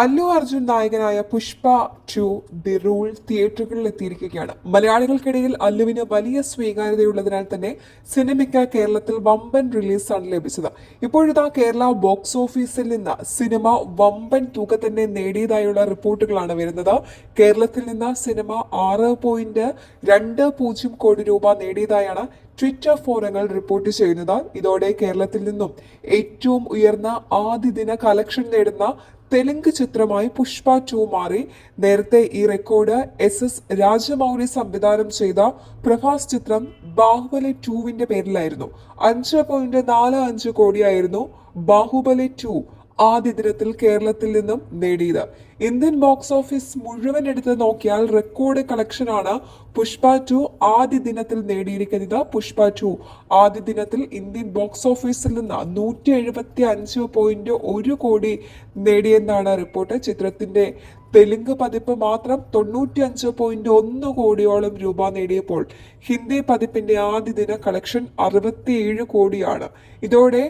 അല്ലു അർജുൻ നായകനായ Pushpa to the rule തിയേറ്ററുകളിൽ എത്തിയിരിക്കുകയാണ്. മലയാളികൾക്കിടയിൽ അല്ലുവിന് വലിയ സ്വീകാര്യതയുള്ളതിനാൽ തന്നെ സിനിമയ്ക്ക് കേരളത്തിൽ വമ്പൻ റിലീസാണ് ലഭിച്ചത്. ഇപ്പോഴിതാ കേരള ബോക്സ് ഓഫീസിൽ നിന്ന് സിനിമ വമ്പൻ തുക തന്നെ നേടിയതായുള്ള റിപ്പോർട്ടുകളാണ് വരുന്നത്. കേരളത്തിൽ നിന്ന് സിനിമ ആറ് പോയിന്റ് രണ്ട് പൂജ്യം കോടി രൂപ നേടിയതായാണ് ട്വിറ്റർ ഫോറങ്ങൾ റിപ്പോർട്ട് ചെയ്യുന്നത്. ഇതോടെ കേരളത്തിൽ നിന്നും ഏറ്റവും ഉയർന്ന ആദ്യ ദിന കളക്ഷൻ നേടുന്ന തെലുങ്ക് ചിത്രമായി പുഷ്പ ടു മാറി നേരത്തെ ഈ റെക്കോർഡ് എസ് എസ് രാജമൗലി സംവിധാനം ചെയ്ത പ്രഭാസ് ചിത്രം ബാഹുബലി ടുവിന്റെ പേരിലായിരുന്നു. അഞ്ച് പോയിന്റ് നാല് അഞ്ച് കോടിയായിരുന്നു ബാഹുബലി ടു ആദ്യ ദിനത്തിൽ കേരളത്തിൽ നിന്നും നേടിയത്. ഇന്ത്യൻ ബോക്സ് ഓഫീസ് മുഴുവൻ എടുത്ത് നോക്കിയാൽ റെക്കോർഡ് കളക്ഷനാണ് പുഷ്പ ടു ആദ്യ ദിനത്തിൽ നേടിയിരിക്കുന്നത് പുഷ്പ ടു. ആദ്യ ദിനത്തിൽ ഇന്ത്യൻ ബോക്സ് ഓഫീസിൽ നിന്ന് നൂറ്റി എഴുപത്തി അഞ്ച് പോയിന്റ് ഒരു കോടി നേടിയെന്നാണ് റിപ്പോർട്ട്. ചിത്രത്തിന്റെ തെലുങ്ക് പതിപ്പ് മാത്രം തൊണ്ണൂറ്റി അഞ്ച് പോയിന്റ് ഒന്ന് കോടിയോളം രൂപ നേടിയപ്പോൾ ഹിന്ദി പതിപ്പിന്റെ ആദ്യ ദിന കളക്ഷൻ അറുപത്തിയേഴ് കോടിയാണ്. ഇതോടെ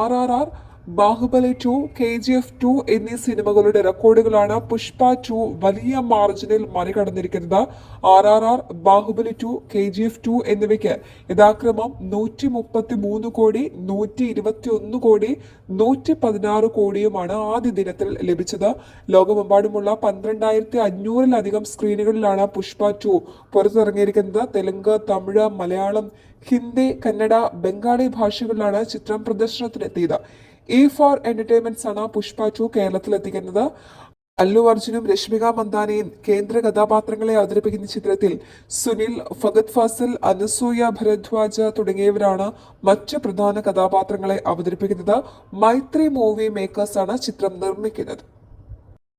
R R R Baahubali two K G F two എന്നീ സിനിമകളുടെ റെക്കോർഡുകളാണ് പുഷ്പ ടു വലിയ മാർജിനിൽ മറികടന്നിരിക്കുന്നത്. R R R Baahubali two K G F two എന്നിവയ്ക്ക് യഥാക്രമം നൂറ്റി മുപ്പത്തി മൂന്ന് കോടി നൂറ്റി ഇരുപത്തി ഒന്ന് കോടി നൂറ്റി പതിനാറ് കോടിയുമാണ് ആദ്യ ദിനത്തിൽ ലഭിച്ചത്. ലോകമെമ്പാടുമുള്ള പന്ത്രണ്ടായിരത്തി അഞ്ഞൂറിലധികം സ്ക്രീനുകളിലാണ് പുഷ്പ ടു പുറത്തിറങ്ങിയിരിക്കുന്നത്. തെലുങ്ക് തമിഴ് മലയാളം ഹിന്ദി കന്നഡ ബംഗാളി ഭാഷകളിലാണ് ചിത്രം പ്രദർശനത്തിനെത്തിയത്. ഇ ഫോർ എന്റർടൈൻമെന്റ്സ് ആണ് പുഷ്പ ടു കേരളത്തിലെത്തിക്കുന്നത് അല്ലു അർജുനും രശ്മിക മന്ദാനയും കേന്ദ്ര കഥാപാത്രങ്ങളെ അവതരിപ്പിക്കുന്ന ചിത്രത്തിൽ സുനിൽ ഫഗത് ഫാസിൽ അനസൂയ ഭരദ്വാജ തുടങ്ങിയവരാണ് മറ്റ് പ്രധാന കഥാപാത്രങ്ങളെ അവതരിപ്പിക്കുന്നത്. മൈത്രി മൂവി മേക്കേഴ്സാണ് ചിത്രം നിർമ്മിക്കുന്നത്.